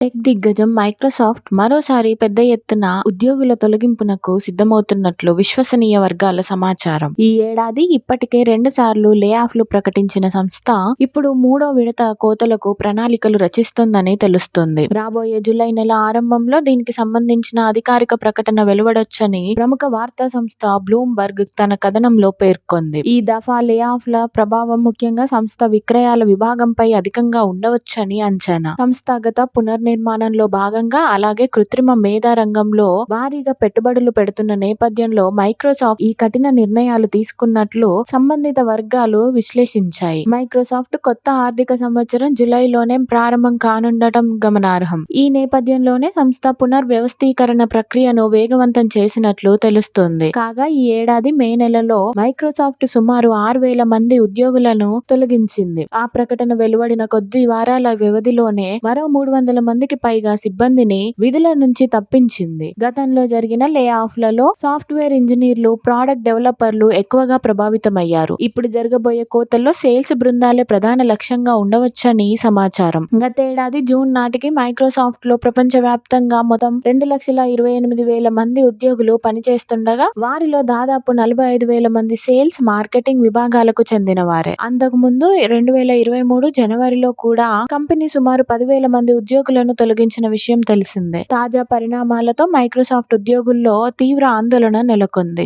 Tech దిగ్గజం Microsoft మరోసారి పెద్ద ఎత్తున ఉద్యోగుల తొలగింపునకు సిద్ధమవుతున్నట్లు విశ్వసనీయ వర్గాల సమాచారం. ఈ ఏడాది ఇప్పటికే రెండు సార్లు లే ఆఫ్లు ప్రకటించిన సంస్థ ఇప్పుడు మూడో విడత కోతలకు ప్రణాళికలు రచిస్తోందని తెలుస్తుంది రాబోయే జూలై నెల ఆరంభంలో దీనికి సంబంధించిన అధికారిక ప్రకటన వెలువడొచ్చని ప్రముఖ వార్తా సంస్థ బ్లూంబర్గ్ తన కథనంలో పేర్కొంది. ఈ దఫా లే ఆఫ్ల ప్రభావం ముఖ్యంగా సంస్థ విక్రయాల విభాగంపై అధికంగా ఉండవచ్చని అంచనా. సంస్థాగత పునర్నిర్మాణంలో భాగంగా అలాగే కృత్రిమ మేధా రంగంలో భారీగా పెట్టుబడులు పెడుతున్న నేపథ్యంలో మైక్రోసాఫ్ట్ ఈ కఠిన నిర్ణయాలు తీసుకున్నట్లు సంబంధిత వర్గాలు విశ్లేషించాయి. మైక్రోసాఫ్ట్ కొత్త ఆర్థిక సంవత్సరం జులైలోనే ప్రారంభం కానుండటం గమనార్హం. ఈ నేపథ్యంలోనే సంస్థ పునర్వ్యవస్థీకరణ ప్రక్రియను వేగవంతం చేసినట్లు తెలుస్తోంది. కాగా ఈ ఏడాది మే నెలలో మైక్రోసాఫ్ట్ సుమారు ఆరు వేల మంది ఉద్యోగులను తొలగించింది. ఆ ప్రకటన వెలువడిన కొద్ది వారాల వ్యవధిలోనే మరో మూడు వందల మందికి పైగా సిబ్బందిని విధుల నుంచి తప్పించింది. గతంలో జరిగిన లే ఆఫ్లలో సాఫ్ట్వేర్ ఇంజనీర్లు, ప్రోడక్ట్ డెవలపర్లు ఎక్కువగా ప్రభావితమయ్యారు. ఇప్పుడు జరగబోయే కోతల్లో సేల్స్ బృందాలే ప్రధాన లక్ష్యంగా ఉండవచ్చని సమాచారం. గతేడాది జూన్ నాటికి మైక్రోసాఫ్ట్లో ప్రపంచ ప్రపంచవ్యాప్తంగా మొత్తం రెండు లక్షల ఇరవై ఎనిమిది వేల మంది ఉద్యోగులు పనిచేస్తుండగా వారిలో దాదాపు నలభై ఐదు వేల మంది సేల్స్, మార్కెటింగ్ విభాగాలకు చెందిన వారే అంతకు అంతకుముందు రెండు వేల ఇరవై మూడు జనవరిలో కూడా కంపెనీ సుమారు పది వేల మంది ఉద్యోగులను తొలగించిన విషయం తెలిసిందే. తాజా పరిణామాలతో మైక్రోసాఫ్ట్ ఉద్యోగుల్లో తీవ్ర ఆందోళన నెలకొంది.